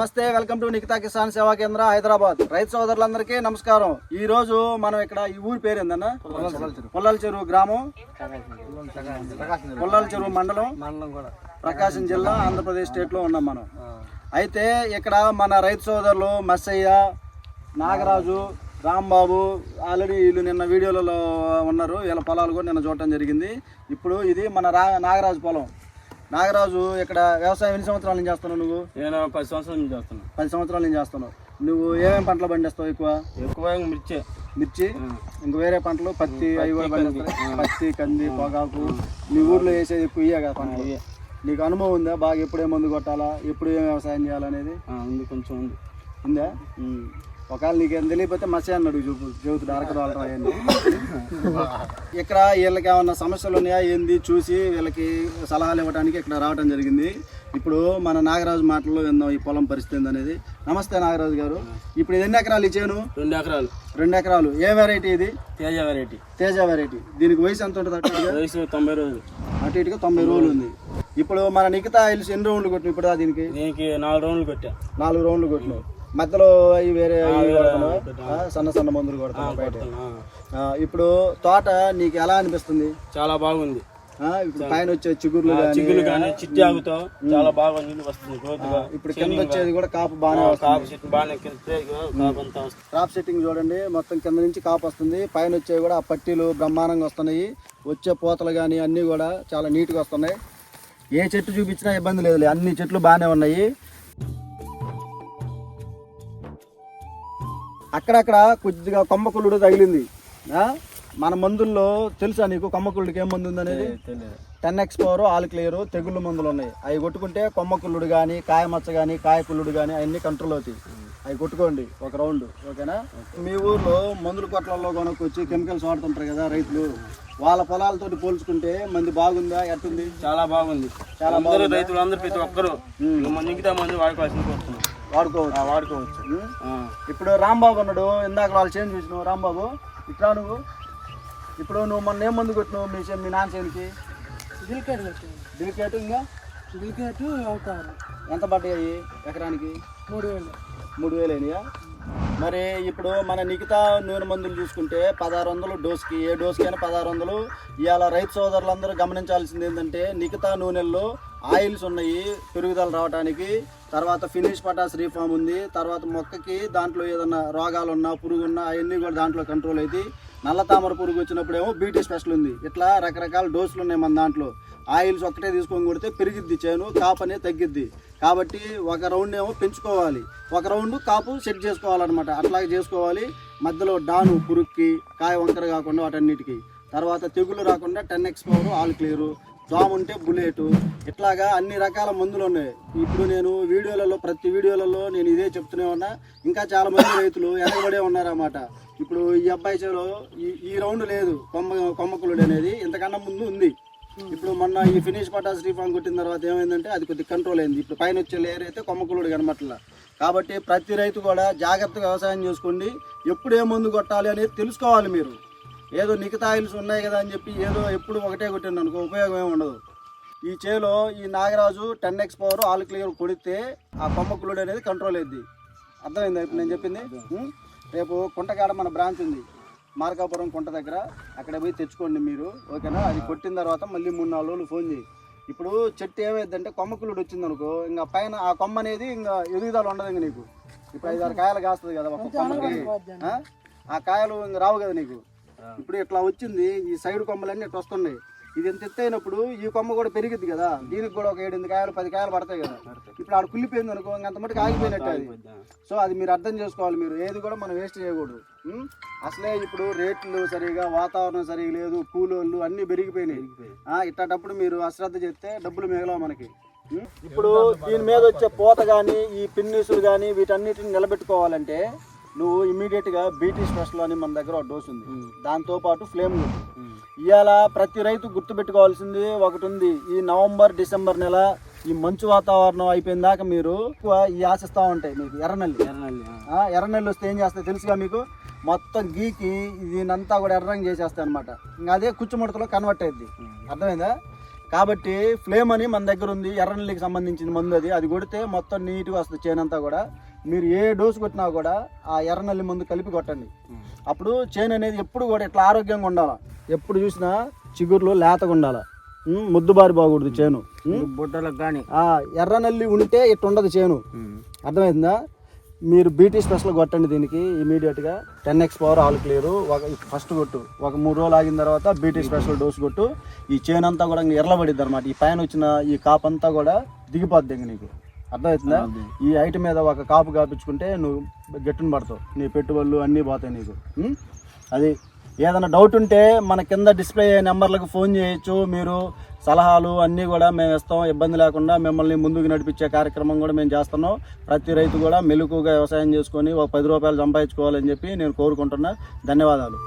నమస్తే welcome to Nikhita Kisan సేవా కేంద్ర హైదరాబాద్. రైతు సోదరులందరికీ నమస్కారం. ఈ రోజు మనం ఇక్కడ ఈ ఊరి పేరు ఏందన్న? పుల్లల చెరువు. గ్రామం. పుల్లల చెరువు మండలం. ప్రకాశం జిల్లా ఆంధ్రప్రదేశ్ స్టేట్లో ఉన్నాం మనం. అయితే ఇక్కడ మన రైతు సోదరులు మස්සయ్య నాగరాజు రాంబాబు ఆల్రెడీ వీళ్ళు నిన్న వీడియోలలో ఉన్నారు. వీళ్ళ పొలాలు కూడా నిన్న చూడటం జరిగింది. ఇప్పుడు ఇది మన రా నాగరాజు పొలం. నాగరాజు ఇక్కడ వ్యవసాయం ఎన్ని సంవత్సరాల నుంచి చేస్తున్నావు నువ్వు? నేను పది సంవత్సరాల నుంచి చేస్తున్నాను పది సంవత్సరాల నుంచి చేస్తున్నావు. నువ్వు ఏమేమి పంటలు పండిస్తావు ఎక్కువ? ఎక్కువ మిర్చి. మిర్చి? ఇంక వేరే పంటలు? పత్తి అవి కూడా పండిస్తాయి పత్తి కంది పొగాకు. మీ ఊర్లో వేసేది ఎక్కువ ఇయ్యే కదా పంటలు? నీకు అనుభవం ఉందా? బాగా ఎప్పుడు మందు కొట్టాలా? ఎప్పుడు ఏం వ్యవసాయం చేయాలనేది? ఉంది కొంచెం ఉంది. ఉందా? ఒకవేళ నీకేం తెలియకపోతే మసే అన్నాడు చూపు చెబుతుడు అరకదోలరా ఏంది ఇక్కడ వీళ్ళకి ఏమన్నా సమస్యలు ఉన్నాయా? ఏంది? చూసి వీళ్ళకి సలహాలు ఇవ్వడానికి ఇక్కడ రావడం జరిగింది. ఇప్పుడు మన నాగరాజు మాటల్లో విందాం ఈ పొలం పరిస్థితి ఏందనేది. నమస్తే నాగరాజు గారు. ఇప్పుడు ఇది ఎన్ని ఎకరాలు ఇచ్చాను రెండు ఎకరాలు. రెండు ఎకరాలు. ఏ వెరైటీ ఇది? తేజ వెరైటీ తేజ వెరైటీ దీనికి వయసు ఎంత ఉంటుంది? వయసు తొంభై రోజులు. అటు ఇటుగా తొంభై రోజులు ఉంది. ఇప్పుడు మన నిఖితా ఆయిల్స్ ఎన్ని రౌండ్లు కొట్టిన ఇప్పుడు దీనికి? దీనికి నాలుగు రోజులు కొట్టా. నాలుగు రౌండ్లు కొట్టినావు. మధ్యలో అవి వేరే సన్న సన్న మందులు కొడుతున్నావు బయట. ఇప్పుడు తోట నీకు ఎలా అనిపిస్తుంది? చాలా బాగుంది. ఇప్పుడు పైన వచ్చే చిగుర్లు చిగులు కానీ చిట్టి ఆగుతో. చాలా బాగా నీళ్ళు వస్తుంది ఇప్పుడు కింద వచ్చేది కూడా కాపు బాగానే కాపు చెట్టు బాగానే క్రాప్ సెట్టింగ్ చూడండి మొత్తం కింద నుంచి కాపు వస్తుంది. పైన వచ్చేవి కూడా ఆ పట్టీలు బ్రహ్మాండంగా వస్తున్నాయి. వచ్చే పూతలు కానీ అన్నీ కూడా చాలా నీట్గా వస్తున్నాయి. ఏ చెట్టు చూపించినా ఇబ్బంది లేదులే. అన్ని చెట్లు బాగానే ఉన్నాయి. అక్కడక్కడ కొద్దిగా కొమ్మకుళ్ళుడు తగిలింది. ఆ? మన మందుల్లో తెలుసా నీకు కొమ్మకుళ్ళుడికి ఏం మందు ఉందనేది? Ten X power all clear తెగుళ్ళు మందులు ఉన్నాయి. అవి కొట్టుకుంటే కొమ్మ కుళ్ళుడు కానీ కాయ మచ్చ కానీ కాయ కుళ్ళుడు కానీ అవన్నీ కంట్రోల్ అవుతాయి. అవి కొట్టుకోండి ఒక రౌండ్ ఓకేనా? మీ ఊర్లో మందుల కొట్లలో కొనుక్కొచ్చి కెమికల్స్ వాడుతుంటారు కదా రైతులు. వాళ్ళ పొలాలతోటి పోల్చుకుంటే మంది బాగుందా ఎట్టుంది? చాలా బాగుంది. చాలా రైతులు అందరూ ప్రతి ఒక్కరు మంది వాడుకోవాల్సింది. వాడుకోవచ్చు. వాడుకోవచ్చు. ఇప్పుడు రాంబాబు ఉన్నాడు ఇందాక వాళ్ళు చేంజ్ చూసినావు రాంబాబు. ఇట్లా నువ్వు. ఇప్పుడు నువ్వు మొన్న ఏం మందు కొట్టినావు మీ మీ నాన్న చేనికి సిలికేట్ పెట్టాను డిలికేట్ ఇంకా? సిలికేట్ అవుతారు. ఎంత పడ్డాయి ఎకరానికి? మూడు వేలు. మూడు వేలు అయినాయా? మరి ఇప్పుడు మన నిఖితా నూనె మందులు చూసుకుంటే పదహారు వందలు డోస్కి ఏ డోస్కి అయినా పదహారు వందలు. ఇవాళ రైతు సోదరులందరూ గమనించాల్సింది ఏంటంటే నిఖితా నూనెల్లో ఆయిల్స్ ఉన్నాయి పెరుగుదల రావడానికి తర్వాత ఫినిష్ పటాస్ రీఫామ్ ఉంది. తర్వాత మొక్కకి దాంట్లో ఏదన్నా రోగాలు ఉన్నా పురుగు ఉన్నా అవన్నీ కూడా దాంట్లో కంట్రోల్ అయితే నల్ల తామర పురుగు వచ్చినప్పుడేమో బీటీ స్పెషల్ ఉంది. ఇట్లా రకరకాల డోసులు ఉన్నాయి మన దాంట్లో. ఆయిల్స్ ఒక్కటే తీసుకొని కొడితే పెరిగిద్ది చేను కాపు అనేది తగ్గిద్ది. కాబట్టి ఒక రౌండ్ ఏమో పెంచుకోవాలి. ఒక రౌండ్ కాపు సెట్ చేసుకోవాలన్నమాట. అట్లాగే చేసుకోవాలి. మధ్యలో డాను పురుగుకి కాయ వంకర కాకుండా వాటన్నిటికి. తర్వాత తెగులు రాకుండా ten X power all clear jam ఉంటే బుల్లెట్. ఇట్లాగా అన్ని రకాల మందులు ఉన్నాయి. ఇప్పుడు నేను వీడియోలలో ప్రతి వీడియోలలో నేను ఇదే చెప్తూనే ఉన్నా. ఇంకా చాలా మంది రైతులు ఎనగబడే ఉన్నారన్నమాట. ఇప్పుడు ఈ అబ్బాయి చేలో ఈ ఈ రౌండ్ లేదు కొమ్మ కొమ్మకులుడు అనేది. ఇంతకన్నా ముందు ఉంది. ఇప్పుడు మొన్న ఈ ఫినిష్ పటాస్ రీఫామ్ కొట్టిన తర్వాత ఏమైందంటే అది కొద్దిగా కంట్రోల్ అయింది. ఇప్పుడు పైన వచ్చే లేయర్ అయితే కొమ్మకులుడు కనబట్ల కాబట్టి ప్రతి రైతు కూడా జాగ్రత్తగా వ్యవసాయం చేసుకోండి. ఎప్పుడు ఏ మందు కొట్టాలి అనేది తెలుసుకోవాలి మీరు. ఏదో నిఖిత ఆయిల్స్ ఉన్నాయి కదా అని చెప్పి ఏదో ఎప్పుడు ఒకటే కొట్టింది అనుకో ఉపయోగం ఏమి ఉండదు. ఈ చేలో ఈ Nagaraju ten X power all clear కొడితే ఆ కొమ్మకులుడు అనేది కంట్రోల్ అయింది అర్థమైందా ఇప్పుడు నేను చెప్పింది? రేపు కుంటకాడ మన బ్రాంచ్ ఉంది. మార్కాపురం కుంట దగ్గర అక్కడ పోయి తెచ్చుకోండి మీరు ఓకేనా? అది కొట్టిన తర్వాత మళ్ళీ మూడు నాలుగు రోజులు ఫోన్ చేయి. ఇప్పుడు చెట్టు ఏమైందంటే కొమ్మకులుడు వచ్చింది అనుకో ఇంకా పైన ఆ కొమ్మ అనేది ఇంకా ఎదుగుదల ఉండదు ఇంకా నీకు. ఇప్పుడు ఐదారు కాయలు కాస్తుంది కదా ఒక కొమ్మకి. ఆ? ఆ కాయలు ఇంకా రావు కదా నీకు. ఇప్పుడు ఇట్లా వచ్చింది ఈ సైడ్ కొమ్మలన్నీ ఇట్లా వస్తున్నాయి. ఇది ఎంత ఎత్తు అయినప్పుడు ఈ కొమ్మ కూడా పెరిగిద్ది కదా దీనికి కూడా ఒక ఏడెనిమిది కాయలు పది కాయలు పడతాయి కదా. ఇప్పుడు ఆడ కుళ్ళిపోయింది అనుకో ఇంక అంత మటుకు ఆగిపోయినట్టు అది. సో అది మీరు అర్థం చేసుకోవాలి మీరు ఏది కూడా మనం వేస్ట్ చేయకూడదు? అసలే ఇప్పుడు రేట్లు సరిగా వాతావరణం సరిగా లేదు కూలోళ్ళు అన్నీ పెరిగిపోయినాయి. ఆ, ఇట్లాంటప్పుడు మీరు అశ్రద్ధ చేస్తే డబ్బులు మిగలవు మనకి? ఇప్పుడు దీని మీద వచ్చే పూత కానీ ఈ పిన్నీసులు కానీ వీటన్నిటిని నిలబెట్టుకోవాలంటే నువ్వు ఇమీడియట్గా బీటీ స్పెషల్ అని మన దగ్గర ఒక డోస్ ఉంది. దాంతో పాటు ఫ్లేమ్ ఇవాళ ప్రతి రైతు గుర్తుపెట్టుకోవాల్సింది ఒకటి ఉంది ఈ నవంబర్ డిసెంబర్ నెల ఈ మంచు వాతావరణం అయిపోయిన దాకా మీరు ఎక్కువ ఈ ఆశిస్తూ ఉంటాయి మీకు ఎర్రనల్లి. ఎర్రనల్లి ఎర్రనెల్లి వస్తే ఏం చేస్తాయి తెలుసుగా మీకు? మొత్తం గీకి దీనంతా కూడా ఎర్రంగా చేసేస్తాయి అనమాట ఇంకా అదే కుచ్చుముడతలో కన్వర్ట్ అయింది అర్థమైందా? కాబట్టి ఫ్లేమ్ అని మన దగ్గర ఉంది. ఎర్రనల్లికి సంబంధించిన మందు అది. అది కొడితే మొత్తం నీట్గా వస్తుంది. చేను అంతా కూడా. మీరు ఏ డోసు కొట్టినా కూడా ఆ ఎర్రనల్లి మందు కలిపి కొట్టండి. అప్పుడు చేను అనేది ఎప్పుడు కూడా ఇట్లా ఆరోగ్యంగా ఉండాలి? ఎప్పుడు చూసినా చిగుర్లు లేతగా ఉండాలి? ముద్దుబారి బాగూడదు చేను. బుట్టలకు కానీ ఆ ఎర్రనల్లి ఉంటే ఇట్లా ఉండదు చేను. అర్థమైందా? మీరు బీటీ స్పెషల్ కొట్టండి దీనికి ఇమీడియట్గా ten X power all clear ఒక ఫస్ట్ కొట్టు. ఒక మూడు రోజులు ఆగిన తర్వాత బీటీ స్పెషల్ డోస్ కొట్టు. ఈ చేను అంతా కూడా ఇంక ఎర్రబడిద్ది అనమాట ఈ పైన వచ్చిన ఈ కాపు అంతా కూడా దిగిపోద్ది ఇంక నీకు. అర్థమవుతుందా? ఈ ఐటమ్ మీద ఒక కాపు కాపించుకుంటే నువ్వు గట్టును పడతావు. నీ పెట్టుబడులు అన్నీ పోతాయి నీకు? అది ఏదైనా డౌట్ ఉంటే మన కింద డిస్ప్లే అయ్యే నెంబర్లకు ఫోన్ చేయొచ్చు. మీరు సలహాలు అన్నీ కూడా మేము ఇస్తాం. ఇబ్బంది లేకుండా మిమ్మల్ని ముందుకు నడిపించే కార్యక్రమం కూడా మేము చేస్తున్నాం. ప్రతి రైతు కూడా మెలుకుగా వ్యవసాయం చేసుకొని ఒక పది రూపాయలు సంపాదించుకోవాలని చెప్పి నేను కోరుకుంటున్నా. ధన్యవాదాలు.